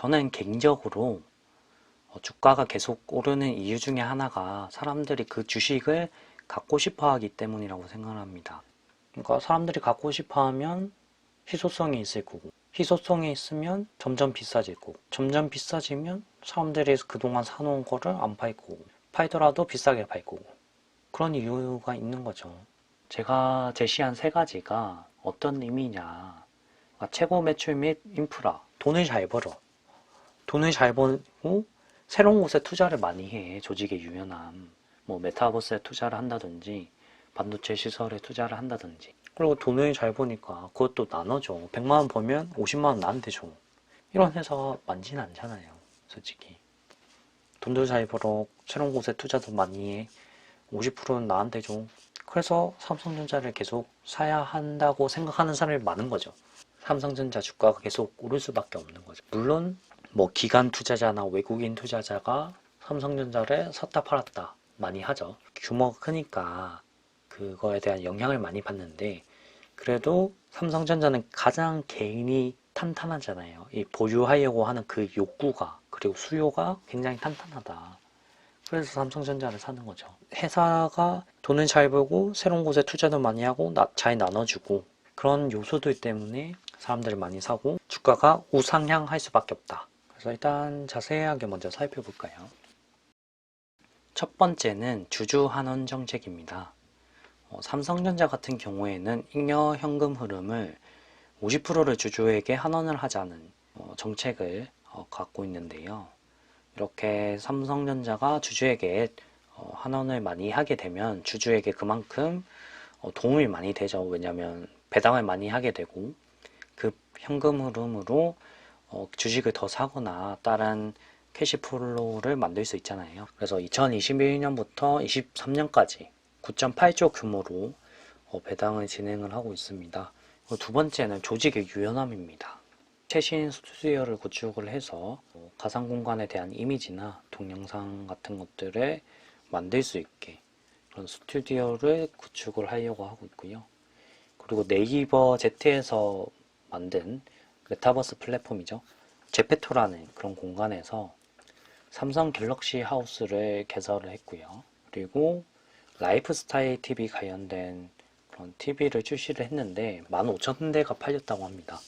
저는 개인적으로 어, 주가가 계속 오르는 이유 중에 하나가 사람들이 그 주식을 갖고 싶어 하기 때문이라고 생각합니다. 그러니까 사람들이 갖고 싶어 하면 희소성이 있을 거고, 희소성이 있으면 점점 비싸질 거고, 점점 비싸지면 사람들이 그동안 사놓은 거를 안팔 거고, 팔더라도 비싸게 팔 거고, 그런 이유가 있는 거죠. 제가 제시한 세 가지가 어떤 의미냐. 그러니까 최고 매출 및 인프라, 돈을 잘 벌어. 돈을 잘 벌고 새로운 곳에 투자를 많이 해. 조직의 유연함. 뭐 메타버스에 투자를 한다든지 반도체 시설에 투자를 한다든지. 그리고 돈을 잘 버니까 그것도 나눠줘. 100만 원 벌면 50만 원 나한테 줘. 이런 회사가 많지는 않잖아요. 솔직히. 돈도 잘 벌어. 새로운 곳에 투자도 많이 해. 50%는 나한테 줘. 그래서 삼성전자를 계속 사야 한다고 생각하는 사람이 많은 거죠. 삼성전자 주가가 계속 오를 수밖에 없는 거죠. 물론 뭐 기관 투자자나 외국인 투자자가 삼성전자를 샀다 팔았다 많이 하죠. 규모가 크니까 그거에 대한 영향을 많이 받는데 그래도 삼성전자는 가장 개인이 탄탄하잖아요. 이 보유하려고 하는 그 욕구가 그리고 수요가 굉장히 탄탄하다. 그래서 삼성전자를 사는 거죠. 회사가 돈을 잘 벌고 새로운 곳에 투자도 많이 하고 나- 잘 나눠주고 그런 요소들 때문에 사람들이 많이 사고 주가가 우상향할 수밖에 없다. 그래서 일단 자세하게 먼저 살펴볼까요? 첫 번째는 주주 환원 정책입니다. 어, 삼성전자 같은 경우에는 잉여 현금 흐름을 50%를 주주에게 환원을 하자는 어, 정책을 어, 갖고 있는데요. 이렇게 삼성전자가 주주에게 어, 환원을 많이 하게 되면 주주에게 그만큼 어, 도움이 많이 되죠. 왜냐하면 배당을 많이 하게 되고 그 현금 흐름으로 어, 주식을 더 사거나 다른 캐시플로우를 만들 수 있잖아요. 그래서 2021년부터 23년까지 9.8조 규모로 어, 배당을 진행을 하고 있습니다. 두 번째는 조직의 유연함입니다. 최신 스튜디오를 구축을 해서 어, 가상 공간에 대한 이미지나 동영상 같은 것들을 만들 수 있게 그런 스튜디오를 구축을 하려고 하고 있고요. 그리고 네이버 Z에서 만든 메타버스 플랫폼이죠. 제페토라는 그런 공간에서 삼성 갤럭시 하우스를 개설을 했고요. 그리고 라이프스타일 TV 관련된 그런 TV를 출시를 했는데 15,000대가 팔렸다고 합니다.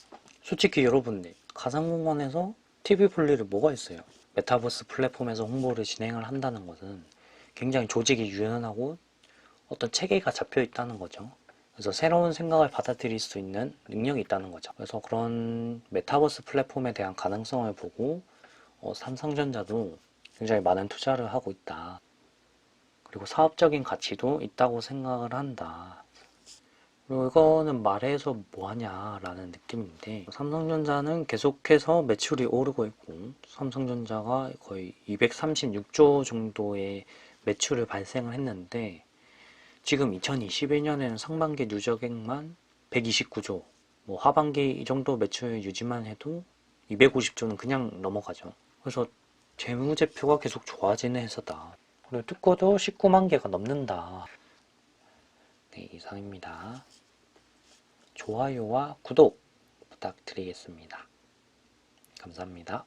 솔직히 여러분들 가상공간에서 TV 볼 일이 뭐가 있어요? 메타버스 플랫폼에서 홍보를 진행을 한다는 것은 굉장히 조직이 유연하고 어떤 체계가 잡혀 있다는 거죠. 그래서 새로운 생각을 받아들일 수 있는 능력이 있다는 거죠. 그래서 그런 메타버스 플랫폼에 대한 가능성을 보고 어, 삼성전자도 굉장히 많은 투자를 하고 있다. 그리고 사업적인 가치도 있다고 생각을 한다. 그리고 이거는 말해서 뭐하냐라는 느낌인데 삼성전자는 계속해서 매출이 오르고 있고 삼성전자가 거의 236조 정도의 매출을 발생을 했는데 지금 2021년에는 상반기 누적액만 129조 뭐 하반기 이 정도 매출 유지만 해도 250조는 그냥 넘어가죠. 그래서 재무제표가 계속 좋아지는 회사다. 그리고 특허도 19만 개가 넘는다. 네, 이상입니다. 좋아요와 구독 부탁드리겠습니다. 감사합니다.